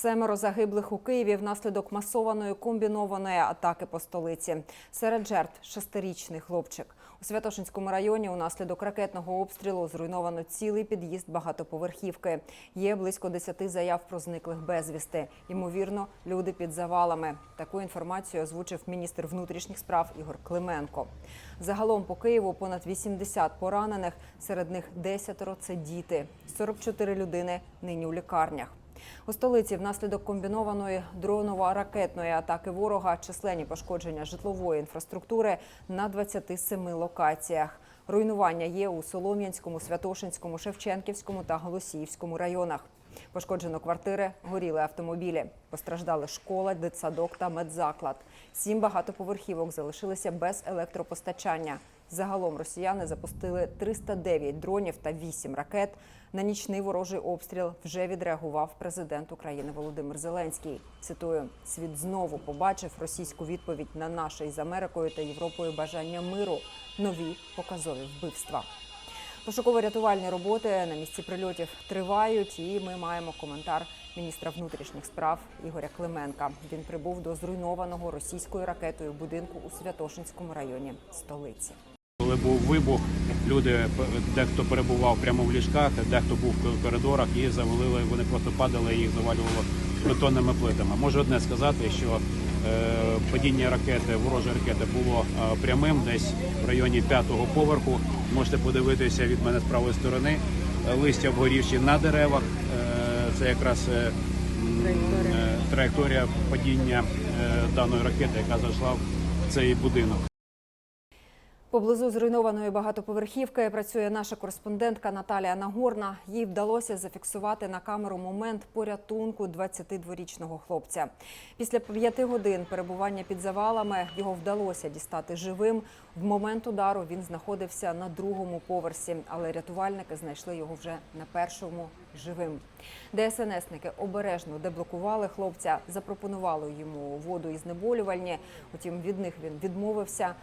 Семеро загиблих у Києві внаслідок масованої комбінованої атаки по столиці. Серед жертв шестирічний хлопчик. У Святошинському районі унаслідок ракетного обстрілу зруйновано цілий під'їзд багатоповерхівки. Є близько десяти заяв про зниклих безвісти. Ймовірно, люди під завалами. Таку інформацію озвучив міністр внутрішніх справ Ігор Клименко. Загалом по Києву понад 80 поранених, серед них 10 – це діти. 44 людини нині у лікарнях. У столиці внаслідок комбінованої дроново-ракетної атаки ворога численні пошкодження житлової інфраструктури на 27 локаціях. Руйнування є у Солом'янському, Святошинському, Шевченківському та Голосіївському районах. Пошкоджено квартири, горіли автомобілі. Постраждали школа, дитсадок та медзаклад. Сім багатоповерхівок залишилися без електропостачання. Загалом росіяни запустили 309 дронів та 8 ракет. На нічний ворожий обстріл вже відреагував президент України Володимир Зеленський. Цитую: світ знову побачив російську відповідь на наше із Америкою та Європою бажання миру. Нові показові вбивства. Пошуково-рятувальні роботи на місці прильотів тривають, і ми маємо коментар міністра внутрішніх справ Ігоря Клименка. Він прибув до зруйнованого російською ракетою будинку у Святошинському районі столиці. Коли був вибух, люди дехто перебував прямо в ліжках, дехто був в коридорах і завалили. Вони просто падали і їх завалювало бетонними плитами. Можу одне сказати, що е, падіння ракети, ворожої ракети було е, прямим, десь в районі п'ятого поверху. Можете подивитися від мене з правої сторони. Е, Листя вгорівші на деревах. Це якраз траєкторія падіння даної ракети, яка зайшла в цей будинок. Поблизу зруйнованої багатоповерхівки працює наша кореспондентка Наталія Нагорна. Їй вдалося зафіксувати на камеру момент порятунку 22-річного хлопця. Після п'яти годин перебування під завалами його вдалося дістати живим. В момент удару він знаходився на другому поверсі, але рятувальники знайшли його вже на першому живим. ДСНСники обережно деблокували хлопця, запропонували йому воду і знеболювальні. Утім, від них він відмовився.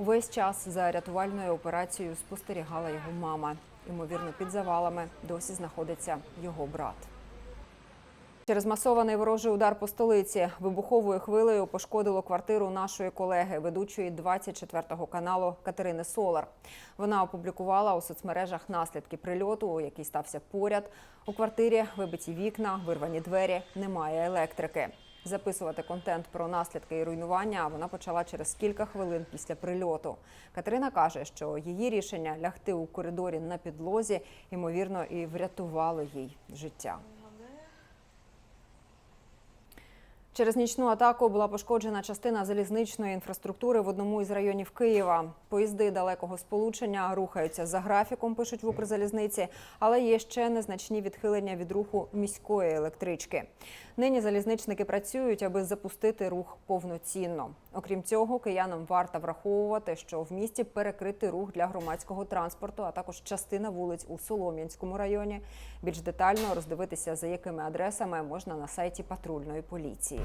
Увесь час за рятувальною операцією спостерігала його мама. Ймовірно, під завалами досі знаходиться його брат. Через масований ворожий удар по столиці вибуховою хвилею пошкодило квартиру нашої колеги, ведучої 24 каналу Катерини Солар. Вона опублікувала у соцмережах наслідки прильоту, який стався поряд. У квартирі вибиті вікна, вирвані двері, немає електрики. Записувати контент про наслідки і руйнування вона почала через кілька хвилин після прильоту. Катерина каже, що її рішення лягти у коридорі на підлозі ймовірно і врятувало їй життя. Через нічну атаку була пошкоджена частина залізничної інфраструктури в одному із районів Києва. Поїзди далекого сполучення рухаються за графіком, пишуть в Укрзалізниці, але є ще незначні відхилення від руху міської електрички. Нині залізничники працюють, аби запустити рух повноцінно. Окрім цього, киянам варто враховувати, що в місті перекритий рух для громадського транспорту, а також частина вулиць у Солом'янському районі. Більш детально роздивитися, за якими адресами можна на сайті патрульної поліції.